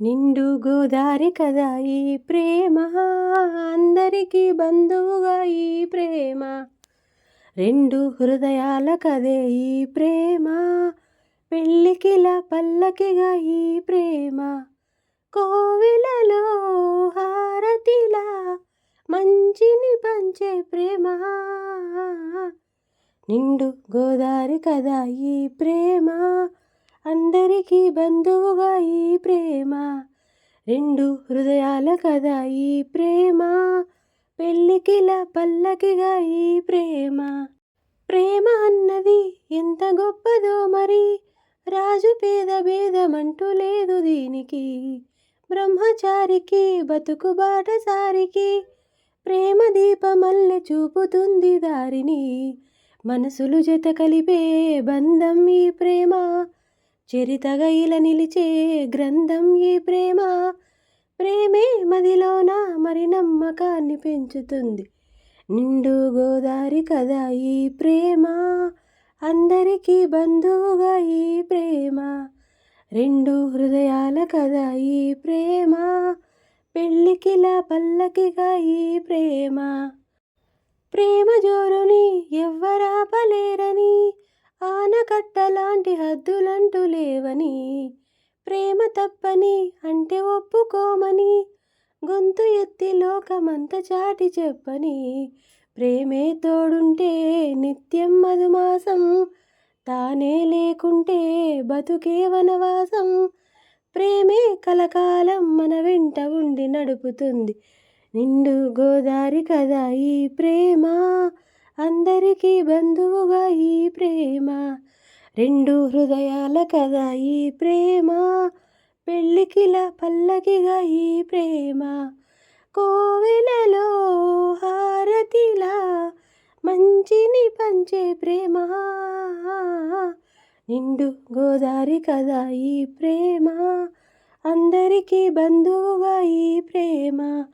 నిండు గోదారి కదా ఈ ప్రేమ అందరికీ బంధువుగా ఈ ప్రేమ. రెండు హృదయాల కదే ఈ ప్రేమ పెళ్ళికిలా పల్లకిగా ఈ ప్రేమ. కోవిలలో హారతిలా మంచిని పంచే ప్రేమ. నిండు గోదారి కదా ఈ ప్రేమ అందరికీ బంధువుగా ఈ ప్రేమ. రెండు హృదయాల కదా ఈ ప్రేమ. పెళ్ళికిల పల్లకిగా ఈ ప్రేమ. ప్రేమ అన్నది ఎంత గొప్పదో మరి. రాజు పేద భేదమంటూ లేదు దీనికి. బ్రహ్మచారికి బతుకు బాటసారికి. ప్రేమ దీపమల్లె చూపుతుంది దారిని. మనసులు జత కలిపే బంధం ఈ ప్రేమ. చరితగా ఇలా నిలిచే గ్రంథం ఈ ప్రేమ. ప్రేమే మదిలోన మరి నమ్మకాన్ని పెంచుతుంది. నిండు గోదారి కదా ఈ ప్రేమ. అందరికీ బంధువుగా ఈ ప్రేమ. రెండు హృదయాల కదా ఈ ప్రేమ. పెళ్ళికిలా పల్లకిగా ఈ ప్రేమ. ప్రేమ జోరుని ఎలాంటి హద్దులంటూ లేవని ప్రేమ తప్పని అంటే ఒప్పుకోమని గొంతు ఎత్తి లోకమంత చాటి చెప్పని ప్రేమే తోడుంటే నిత్యం మధుమాసం తానే లేకుంటే బతుకే వనవాసం. ప్రేమే కలకాలం మన వెంట ఉండి నడుపుతుంది. నిండు గోదారి కదా ఈ ప్రేమ అందరికీ బంధువుగా ఈ ప్రేమ. రెండు హృదయాల కదా ఈ ప్రేమ. పెళ్ళికిలా పల్లకిగా ఈ ప్రేమ. కోవెలలో హారతిలా మంచిని పంచే ప్రేమ. నిండు గోదారి కదా ఈ ప్రేమ. అందరికీ బంధువుగా ఈ ప్రేమ.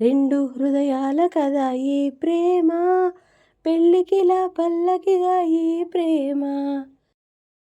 రెండు హృదయాల కదా ఈ ప్రేమ. పెళ్ళికిలా పల్లకిగా ఈ ప్రేమ.